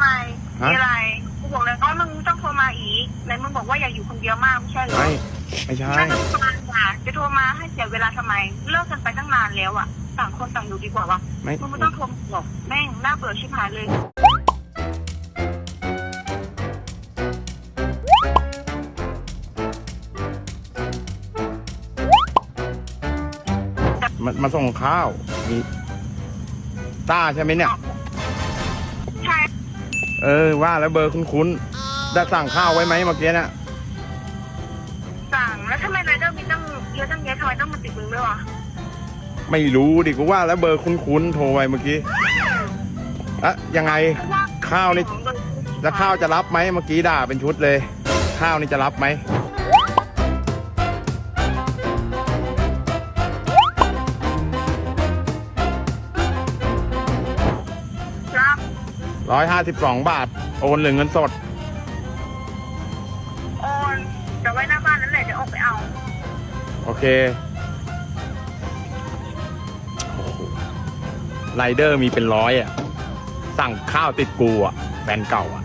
ไมฮะมีอะไรกูบอกเลยว่ามึงต้องโทรมาอีกไหนมึงบอกว่าอยากอยู่คนเดียวมากไม่ใช่เหรอไม่ไม่ใช่ไม่ต้องโทรมาอะจะโทรมาให้เสียเวลาทำไม เลิกกันไปตั้งนานแล้วอะต่างคนต่างอยู่ดีกว่าวะไม่มึงไม่ต้องโทรมาหรอกแม่งน่าเบื่อชิบหายเลยมามาส่งข้าวมีต้าใช่ไหมเนี่ยใช่ เออว่าแล้วเบอร์คุ้นๆได้สั่งข้าวไว้ไหมเมื่อกี้น่ะสั่งแล้วทำไมไรเดอร์มีตั้งเยอะตั้งแยะทำไมต้องมาติดมึงด้วยวะไม่รู้ดิกูว่าแล้วเบอร์คุ้นๆโทรไปเมื่อกี้อะยังไงข้าวนี่แล้วข้าวจะรับไหมเมื่อกี้ด่าเป็นชุดเลย ข้าวนี่จะรับไหม ร้อยห้าสิบสองบาท โอนหรือเงินสด โอนเดี๋ยวไว้หน้าบ้านนั่นแหละเดี๋ยวออกไปเอาโอเคโอ้โหไรเดอร์มีเป็นร้อยอะ สั่งข้าวติดกูอะ แฟนเก่าอะ